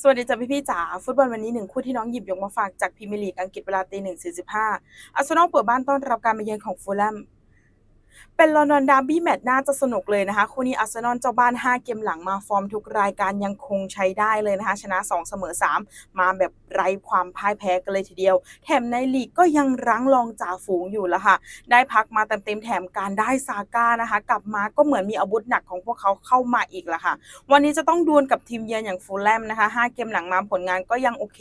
สวัสดีจ้าพี่พี่จ๋าฟุตบอลวันนี้หนึ่งคู่ที่น้องหยิบยกมาฝากจากพรีเมียร์ลีกอังกฤษเวลาตีหนึ่งสี่สิบห้าอาร์เซนอลเปิดบ้านต้อนรับการมาเยือนของฟูลแลมเป็นลอนดอนดาร์บี้แมตช์น่าจะสนุกเลยนะคะ คู่นี้อาร์เซนอลเจ้าบ้าน 5 เกมหลังมาฟอร์มทุกรายการยังคงใช้ได้เลยนะคะ ชนะ 2 เสมอ 3 มาแบบไร้ความพ่ายแพ้กันเลยทีเดียว แถมในลีกก็ยังรั้งรองจ่าฝูงอยู่ละค่ะ ได้พักมาเต็มๆแถมการได้ซาก้านะคะ กลับมาก็เหมือนมีอาวุธหนักของพวกเขาเข้ามาอีกละค่ะ วันนี้จะต้องดวลกับทีมเยือนอย่างฟูลแลมนะคะ5เกมหลังมาผลงานก็ยังโอเค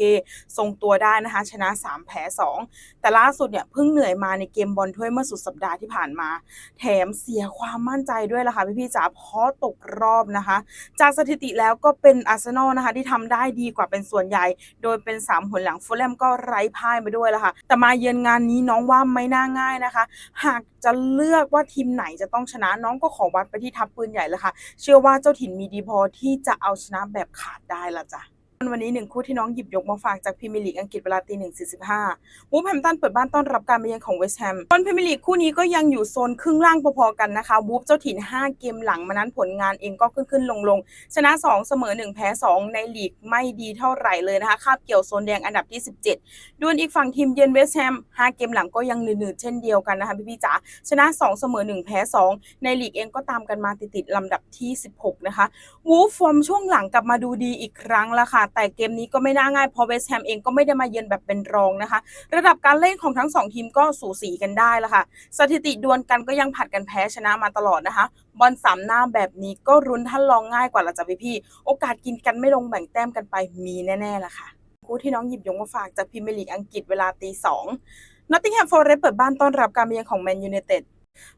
ทรงตัวได้นะคะ ชนะ 3 แพ้ 2 แต่ล่าสุดเนี่ยเพิ่งเหนื่อยมาในเกมบอลถ้วยเมื่อสุดสัปดาห์ที่ผ่านมา แถมเสียความมั่นใจด้วยล่ะค่ะพี่ๆจ๋าเพราะตกรอบนะคะ จากสถิติแล้วก็เป็นอาร์เซนอลนะคะที่ทำได้ดีกว่าเป็นส่วนใหญ่ โดยเป็น3หนหลังฟูลแลมก็ไร้พ่ายมาด้วยละค่ะ แต่มาเยือนงานนี้น้องว่าไม่น่าง่ายนะคะ หากจะเลือกว่าทีมไหนจะต้องชนะน้องก็ขอวัดไปที่ทัพปืนใหญ่เลยค่ะ เชื่อว่าเจ้าถิ่นมีดีพอที่จะเอาชนะแบบขาดได้ละจ้ะ วันนี้หนึ่งคู่ที่น้องหยิบยกมาฝากจากพรีเมียร์ลีกอังกฤษเวลาตีหนึ่งสี่สิบห้าวูฟแฮมตันเปิดบ้านต้อนรับการมาเยือนของเวสต์แฮมบอลพรีเมียร์ลีกคู่นี้ก็ยังอยู่โซนครึ่งล่างพอๆกันนะคะวูฟเจ้าถิ่น 5 เกมหลังมานั้นผลงานเองก็ขึ้นขึ้นลงลงๆชนะ 2 เสมอ 1 แพ้ 2 ในลีกไม่ดีเท่าไหร่เลยนะคะคาบเกี่ยวโซนแดงอันดับที่ 17ด้วนอีกฝั่งทีมเยือนเวสต์แฮม5 เกมหลังก็ยังหนืดๆเช่นเดียวกันนะคะพี่ๆจ๋าชนะ 2 เสมอ 1 แพ้ 2 ในลีกเองก็ตามกันมาติดๆลำดับที่ 16 นะคะวูฟฟอร์มช่วงหลังกลับมาดูดีอีกครั้งละค่ะแต่เกมนี้ก็ไม่น่าง่ายเพราะเวสต์แฮมเองก็ไม่ได้มาเยือนแบบเป็นรองนะคะ ระดับการเล่นของทั้งสองทีมก็สูสีกันได้ละค่ะ สถิติดวลกันก็ยังผัดกันแพ้ชนะมาตลอดนะคะ บอลสามหน้าแบบนี้ก็รุนท่านรองง่ายกว่าละจ้ะพี่ๆโอกาสกินกันไม่ลงแบ่งแต้มกันไปมีแน่ๆละค่ะคู่ที่น้องหยิบยกมาฝากจากพรีเมียร์ลีกอังกฤษเวลาตีสองนอตติงแฮมฟอร์เรสเปิดบ้านต้อนรับการมาเยือนของแมนยูไนเต็ด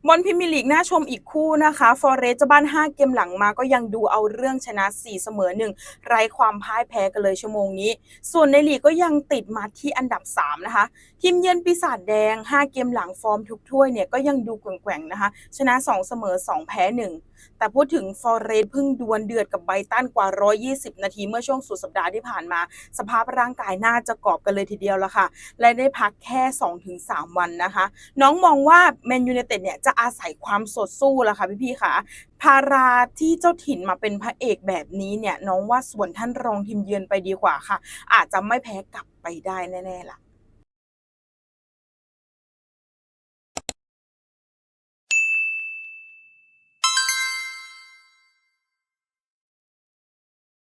บอลพรีเมียร์ลีกน่าชมอีกคู่นะคะฟอร์เรสต์เจ้าบ้าน 5 เกมหลังมาก็ยังดูเอาเรื่องชนะ 4 เสมอ 1 ไร้ความพ่ายแพ้กันเลยชั่วโมงนี้ ส่วนในลีกก็ยังติดมาที่อันดับ 3 นะคะ ทีมเยือนปีศาจแดง 5 เกมหลังฟอร์มทุกถ้วยเนี่ยก็ยังดูแกว่งๆนะคะ ชนะ 2 เสมอ 2 แพ้ 1 แต่พูดถึงฟอร์เรสต์เพิ่งดวลเดือดกับไบตันกว่า 120 นาทีเมื่อช่วงสุดสัปดาห์ที่ผ่านมา สภาพร่างกายน่าจะกรอบกันเลยทีเดียวละค่ะและได้พักแค่ 2-3 วันนะคะ น้องมองว่าแมนยูไนเต็ดเนี่ยจะอาศัยความสดสู้ละค่ะพี่ๆค่ะพาราที่เจ้าถิ่นมาเป็นพระเอกแบบนี้เนี่ยน้องว่าส่วนท่านรองทีมเยือนไปดีกว่าค่ะ อาจจะไม่แพ้กลับไปได้แน่ๆล่ะ